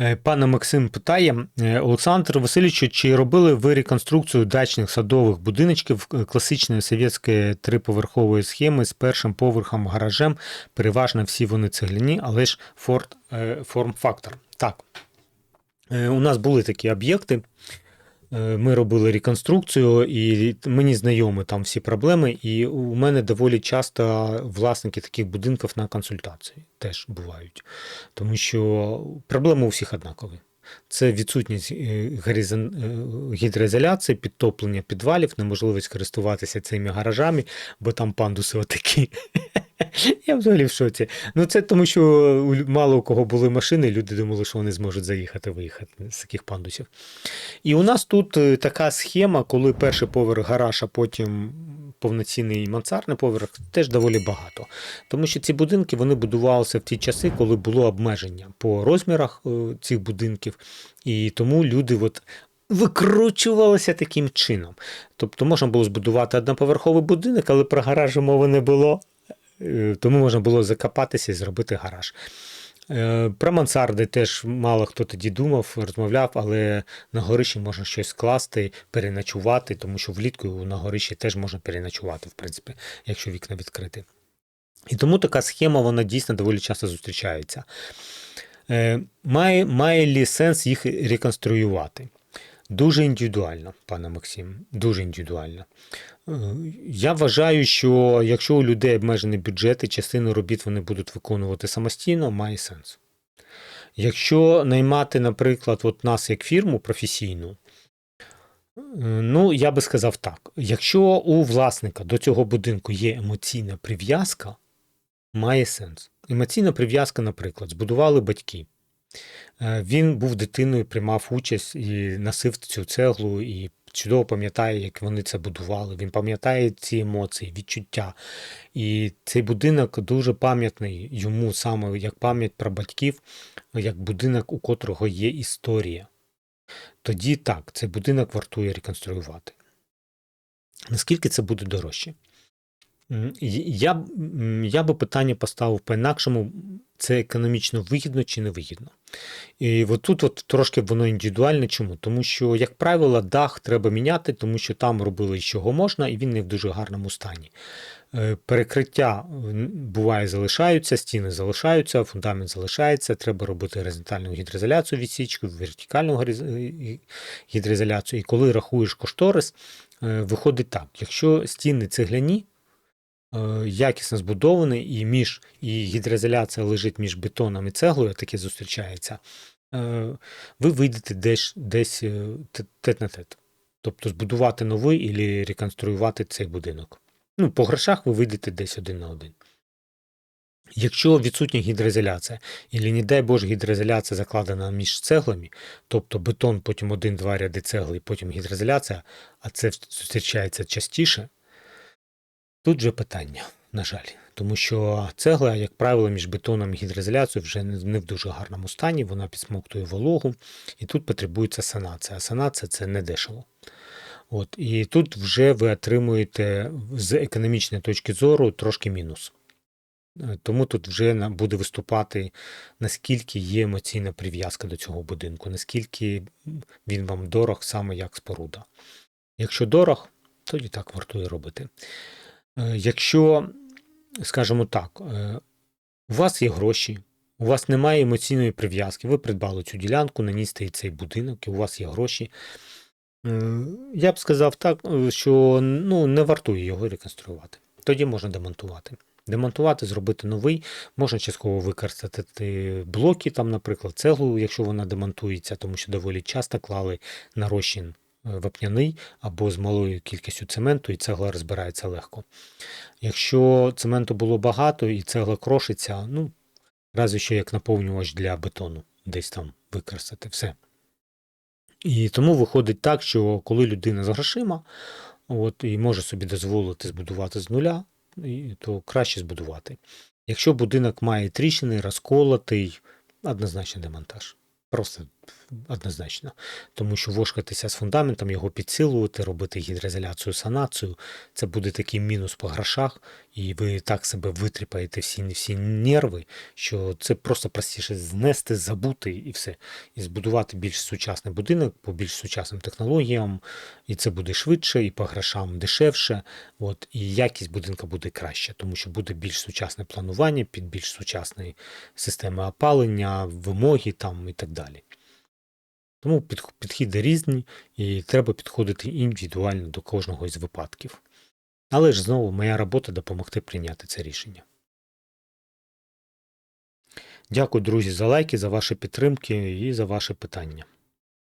Е, Пане Максим питає е, Олександр Васильович, чи робили ви реконструкцію дачних садових будиночків е, класичної совєтської триповерхової схеми з першим поверхом гаражем? Переважно всі вони цегляні, але ж форм-фактор. Так. У нас були такі об'єкти. Е, Ми робили реконструкцію, і мені знайомі там всі проблеми. І у мене доволі часто власники таких будинків на консультації теж бувають. Тому що проблеми у всіх однакові. Це відсутність е, е, гідроізоляції, підтоплення підвалів, неможливість користуватися цими гаражами, бо там пандуси отакі. Я взагалі в шоці. Ну це тому, що мало у кого були машини, люди думали, що вони зможуть заїхати, виїхати з таких пандусів. І у нас тут е, така схема, коли перший поверх гараж, а потім повноцінний мансардний поверх, теж доволі багато. Тому що ці будинки вони будувалися в ті часи, коли було обмеження по розмірах е, цих будинків, і тому люди от викручувалися таким чином. Тобто можна було збудувати одноповерховий будинок, але про гараж мови не було. Е, Тому можна було закопатися і зробити гараж. Е, Про мансарди теж мало хто тоді думав, розмовляв, але на горищі можна щось скласти, переночувати, тому що влітку на горищі теж можна переночувати, в принципі, якщо вікна відкриті. І тому така схема вона дійсно доволі часто зустрічається. Е, Має, має ли сенс їх реконструювати? Дуже індивідуально, пане Максим, дуже індивідуально. Е, Я вважаю, що якщо у людей обмежений бюджет і частину робіт вони будуть виконувати самостійно, має сенс. Якщо наймати, наприклад, от нас як фірму професійну, е, ну, я би сказав так: якщо у власника до цього будинку є емоційна прив'язка, має сенс. Емоційна прив'язка, наприклад, збудували батьки. Е, Він був дитиною, приймав участь і носив цю цеглу, і чудово пам'ятає, як вони це будували. Він пам'ятає ці емоції, відчуття. І цей будинок дуже пам'ятний йому саме як пам'ять про батьків, як будинок, у котрого є історія. Тоді так, цей будинок вартує реконструювати. Наскільки це буде дорожче? Я, я би питання поставив по-інакшому: це економічно вигідно чи не вигідно. І от тут от трошки воно індивідуальне. Чому? Тому що, як правило, дах треба міняти, тому що там робили чого можна, і він не в дуже гарному стані. Е, Перекриття буває залишаються, стіни залишаються, фундамент залишається. Треба робити горизонтальну гідроізоляцію відсічку, вертикальну е, гідроізоляцію. І коли рахуєш кошторис, е, виходить так: якщо стіни цегляні, е, якісно збудований, і між і гідроізоляція лежить між бетоном і цеглою, таке зустрічається, е, ви вийдете десь, десь е, тет на тет. Тобто збудувати новий і реконструювати цей будинок. Ну, по грошах ви вийдете десь один на один. Якщо відсутня гідроізоляція, і не дай Боже, гідроізоляція закладена між цеглами, тобто бетон, потім один-два ряди цегли, потім гідроізоляція, а це зустрічається частіше, Тут же питання, на жаль, тому що цегла, як правило, між бетоном і гідроізоляцією вже не в дуже гарному стані, вона підсмоктує вологу, і тут потребується санація. А санація це не дешево. От, і тут вже ви отримуєте з економічної точки зору трошки мінус. Е, Тому тут вже буде виступати, наскільки є емоційна прив'язка до цього будинку, наскільки він вам дорог саме як споруда. Якщо дорог, тоді так вартує робити. Е, Якщо, скажімо так, е, у вас є гроші, у вас немає емоційної прив'язки, ви придбали цю ділянку, на ній стоїть цей будинок, і у вас є гроші. е, Я б сказав так, що ну, не вартує його реконструювати. Тоді можна демонтувати. Демонтувати, зробити новий, можна частково використати блоки, там, наприклад, цеглу, якщо вона демонтується, тому що доволі часто клали на розчин вапняний або з малою кількістю цементу, і цегла розбирається легко. Якщо цементу було багато і цегла крошиться, ну, разве що як наповнювач для бетону, десь там використати все. І тому виходить так, що коли людина з грошима, от, і може собі дозволити збудувати з нуля, то краще збудувати. Якщо будинок має тріщини, розколотий, однозначно демонтаж. Просто однозначно. Тому що вошкатися з фундаментом, його підсилувати, робити гідроізоляцію, санацію, це буде такий мінус по грошах, і ви так себе витріпаєте всі, всі нерви, що це просто простіше знести, забути і все. І збудувати більш сучасний будинок по більш сучасним технологіям, і це буде швидше, і по грошам дешевше. От, і якість будинка буде краще, тому що буде більш сучасне планування під більш сучасні системи опалення, вимоги там і так далі. Тому підх- підходи різні, і треба підходити індивідуально до кожного із випадків. Але ж знову моя робота допомогти прийняти це рішення. Дякую, друзі, за лайки, за ваші підтримки і за ваші питання.